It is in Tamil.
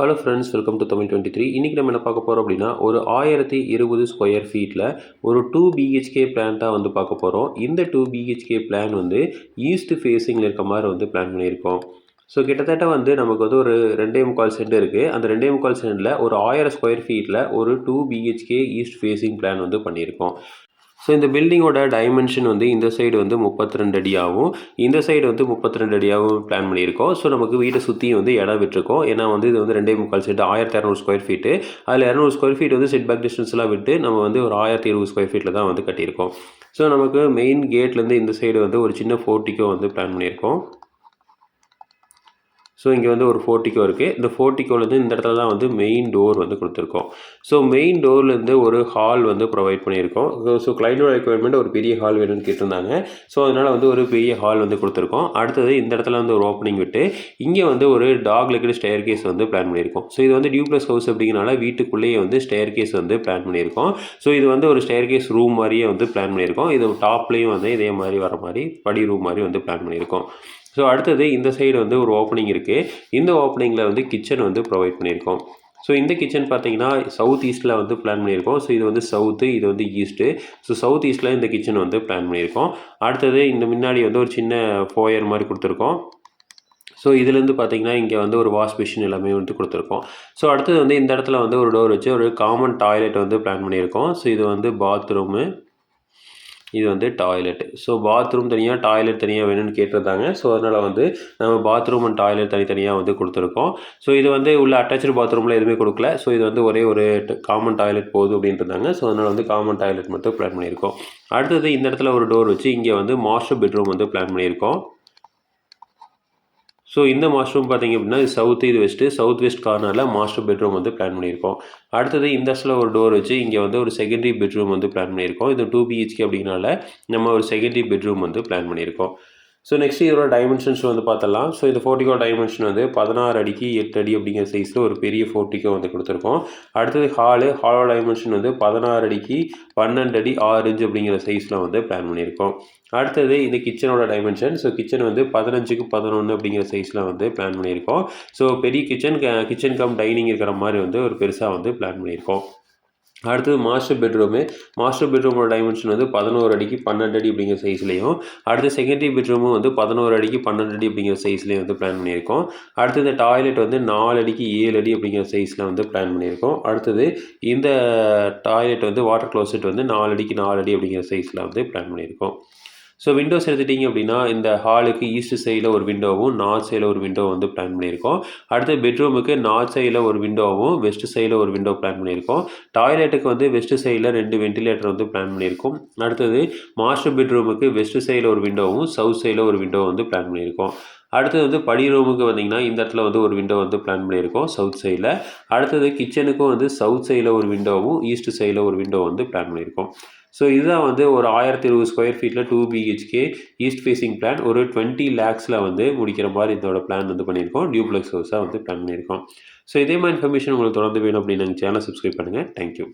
Hello friends welcome to Tamil twenty three இன்றைக்கி நம்ம என்ன பார்க்க போகிறோம் அப்படின்னா ஒரு ஆயிரத்தி இருபது ஸ்கொயர் ஃபீட்டில் ஒரு டூ பிஹெச்கே பிளான்ட்டாக தான் வந்து பார்க்க போகிறோம் இந்த டூ பிஹெச்கே பிளான் வந்து ஈஸ்ட் ஃபேஸிங்கில் இருக்க மாதிரி வந்து பிளான் பண்ணியிருக்கோம். ஸோ கிட்டத்தட்ட வந்து நமக்கு வந்து ஒரு ரெண்டே முக்கால் சென்ட் இருக்குது அந்த ரெண்டே முக்கால் சென்டில் ஒரு ஆயிரம் ஸ்கொயர் ஃபீட்டில் ஒரு two BHK east facing plan வந்து பண்ணியிருக்கோம். ஸோ இந்த பில்டிங்கோட டைமென்ஷன் வந்து இந்த சைடு வந்து முப்பத்தி ரெண்டு அடியாகவும் இந்த சைடு வந்து முப்பத்தி ரெண்டு அடியாகவும் பிளான் பண்ணியிருக்கோம். ஸோ நமக்கு வீட்டை சுற்றி வந்து இடம் விட்டுருக்கோம். ஏன்னா வந்து இது வந்து ரெண்டே முக்கால் செட் ஆயிரத்தி இரநூறு ஸ்கொயர் ஃபீட்டு அதில் இரநூறு ஸ்கொயர் ஃபீட் வந்து செட் பேக் டிஸ்டன்ஸ்லாம் விட்டு நம்ம வந்து ஒரு ஆயிரத்தி இருபது ஸ்கொயர் ஃபீட்டில் தான் வந்து கட்டியிருக்கோம். ஸோ நமக்கு மெயின் கேட்லேருந்து இந்த சைடு வந்து ஒரு சின்ன ஃபோர்ட்டிக்கோ வந்து பிளான் பண்ணியிருக்கோம். ஸோ இங்கே வந்து ஒரு ஃபோர்ட்டிக்கோ இருக்குது இந்த ஃபோர்ட்டிக்கோலேருந்து இந்த இடத்துல தான் வந்து மெயின் டோர் வந்து கொடுத்துருக்கோம். ஸோ மெயின் டோர்லேருந்து ஒரு ஹால் வந்து ப்ரொவைட் பண்ணியிருக்கோம். ஸோ கிளைண்டோட ரெக்குவயர்மெண்ட் ஒரு பெரிய ஹால் வேணும்னு கேட்டிருந்தாங்க. ஸோ அதனால் வந்து ஒரு பெரிய ஹால் வந்து கொடுத்துருக்கோம். அடுத்தது இந்த இடத்துல வந்து ஒரு ஓப்பனிங் விட்டு இங்கே வந்து ஒரு டாக் லெக்கட் ஸ்டேர் கேஸ் வந்து பிளான் பண்ணியிருக்கோம். ஸோ இது வந்து டியூப்ளஸ் ஹவுஸ் அப்படிங்கிறனால வீட்டுக்குள்ளேயே வந்து ஸ்டேர் கேஸ் வந்து பிளான் பண்ணியிருக்கோம். ஸோ இது வந்து ஒரு ஸ்டேர் கேஸ் ரூம் மாதிரியே வந்து பிளான் பண்ணியிருக்கோம். இது டாப்லேயும் வந்து இதே மாதிரி வர மாதிரி படி ரூம் மாதிரி வந்து பிளான் பண்ணியிருக்கோம். ஸோ அடுத்தது இந்த சைடு வந்து ஒரு ஓப்பனிங் இருக்குது இந்த ஓப்பனிங்கில் வந்து கிச்சன் வந்து ப்ரொவைட் பண்ணியிருக்கோம். ஸோ இந்த கிச்சன் பார்த்தீங்கன்னா சவுத் ஈஸ்ட்டில் வந்து பிளான் பண்ணியிருக்கோம். ஸோ இது வந்து சவுத்து இது வந்து ஈஸ்ட்டு ஸோ சவுத் ஈஸ்ட்டில் இந்த கிச்சன் வந்து பிளான் பண்ணியிருக்கோம். அடுத்தது இந்த முன்னாடி வந்து ஒரு சின்ன ஃபோயர் மாதிரி கொடுத்துருக்கோம். ஸோ இதுலேருந்து பார்த்தீங்கன்னா இங்கே வந்து ஒரு வாஷ் மிஷின் எல்லாமே வந்து கொடுத்துருக்கோம். ஸோ அடுத்தது வந்து இந்த இடத்துல வந்து ஒரு டோர் வச்சு ஒரு காமன் டாய்லெட் வந்து பிளான் பண்ணியிருக்கோம். ஸோ இது வந்து பாத்ரூமு இது வந்து டாய்லெட் ஸோ பாத்ரூம் தனியாக டாய்லெட் தனியாக வேணும்னு கேட்டிருந்தாங்க. ஸோ அதனால் வந்து நம்ம பாத்ரூம் அண்ட் டாய்லெட் தனித்தனியாக வந்து கொடுத்துருக்கோம். ஸோ இது வந்து உள்ள அட்டாச்சு பாத்ரூமில் எதுவுமே கொடுக்கல. ஸோ இது வந்து ஒரே ஒரு காமன் டாய்லெட் போதும் அப்படின்ட்டு இருந்தாங்க ஸோ அதனால் வந்து காமன் டாய்லெட் மட்டும் பிளான் பண்ணியிருக்கோம். அடுத்தது இந்த இடத்துல ஒரு டோர் வச்சு இங்கே வந்து மாஸ்டர் பெட்ரூம் வந்து பிளான் பண்ணியிருக்கோம். ஸோ இந்த மாஸ்டர் பார்த்தீங்க அப்படின்னா இது சவுத் இது வெஸ்ட்டு சவுத் வெஸ்ட் கார்னரில் மாஸ்டர் பெட்ரூம் வந்து பிளான் பண்ணியிருக்கோம். அடுத்தது இந்த இடத்துல ஒரு டோர் வச்சு இங்கே வந்து ஒரு செகண்டரி பெட்ரூம் வந்து பிளான் பண்ணியிருக்கோம். இது டூ பிஹெச்கே அப்படிங்கனால நம்ம ஒரு செகண்டரி பெட்ரூம் வந்து பிளான் பண்ணியிருக்கோம். ஸோ நெக்ஸ்ட் இதோட டைமென்ஷன்ஸ் வந்து பார்த்தலாம் ஸோ இந்த ஃபோர்ட்டிகோ டைமென்ஷன் வந்து பதினாறு அடிக்கு எட்டு அடி அப்படிங்கிற சைஸில் ஒரு பெரிய ஃபோர்ட்டிகோ வந்து கொடுத்துருக்கோம். அடுத்தது ஹாலு ஹாலோ டைமென்ஷன் வந்து பதினாறு அடிக்கு பன்னெண்டு அடி ஆறு இன்ச் அப்படிங்கிற சைஸில் வந்து பிளான் பண்ணியிருக்கோம். அடுத்தது இந்த கிச்சனோட டைமென்ஷன் ஸோ கிச்சன் வந்து பதினஞ்சுக்கு பதினொன்று அப்படிங்கிற சைஸில் வந்து பிளான் பண்ணியிருக்கோம். ஸோ பெரிய கிச்சன் கிச்சன் கம் டைனிங் இருக்கிற மாதிரி வந்து ஒரு பெருசாக வந்து பிளான் பண்ணியிருக்கோம். அடுத்தது மாஸ்டர் பெட்ரூமு மாஸ்டர் பெட்ரூமோட டைமென்ஷன் வந்து பதினோரு அடிக்கு பன்னெண்டு அடி அப்படிங்கிற சைஸ்லையும் அடுத்து செகண்டரி பெட்ரூமும் வந்து பதினோரு அடிக்கு பன்னெண்டு அடி அப்படிங்கிற சைஸ்லேயும் வந்து பிளான் பண்ணியிருக்கோம். அடுத்தது டாய்லெட் வந்து நாலு அடிக்கு ஏழு அடி அப்படிங்கிற சைஸில் வந்து பிளான் பண்ணியிருக்கோம். அடுத்தது இந்த டாய்லெட் வந்து வாட்டர் க்ளோசெட் வந்து நாலு அடிக்கு நாலு அடி அப்படிங்கிற சைஸில் வந்து பிளான் பண்ணியிருக்கோம். ஸோ விண்டோஸ் எடுத்துட்டிங்க அப்படின்னா இந்த ஹாலுக்கு ஈஸ்ட் சைடில் ஒரு விண்டோவும் நார்த் சைடில் ஒரு விண்டோ வந்து பிளான் பண்ணியிருக்கோம். அடுத்து பெட்ரூமுக்கு நார்த் சைடில் ஒரு விண்டோவும் வெஸ்ட் சைடில் ஒரு விண்டோ பிளான் பண்ணியிருக்கோம். டாய்லெட்டுக்கு வந்து வெஸ்ட் சைடில் ரெண்டு வென்டிலேட்டர் வந்து பிளான் பண்ணியிருக்கோம். அடுத்தது மாஸ்டர் பெட்ரூமுக்கு வெஸ்ட் சைடில் ஒரு விண்டோவும் சவுத் சைடில் ஒரு விண்டோ வந்து பிளான் பண்ணியிருக்கோம். அடுத்தது வந்து படி ரூமுக்கு வந்தீங்கன்னா இந்த இடத்துல வந்து ஒரு விண்டோ வந்து பிளான் பண்ணியிருக்கோம் சவுத் சைடில் அடுத்தது கிச்சனுக்கும் வந்து சவுத் சைடில் ஒரு விண்டோவும் ஈஸ்ட் சைடில் ஒரு விண்டோ வந்து பிளான் பண்ணியிருக்கோம். ஸோ இதுதான் வந்து ஒரு ஆயிரத்தி இருபது ஸ்கொயர் ஃபீட்டில் two BHK east facing plan ஒரு டுவெண்ட்டி லேக்ஸில் வந்து முடிக்கிற மாதிரி இதோட பிளான் வந்து பண்ணியிருக்கோம். டியூப்ளெக்ஸ் ஹவுஸாக வந்து பிளான் பண்ணியிருக்கோம். ஸோ இதே மாதிரி இன்ஃபர்மேஷன் உங்களுக்கு தொடர்ந்து வேணும் அப்படின்னு நாங்கள் சேனல் சப்ஸ்கிரைப் பண்ணுங்கள் தேங்க்யூ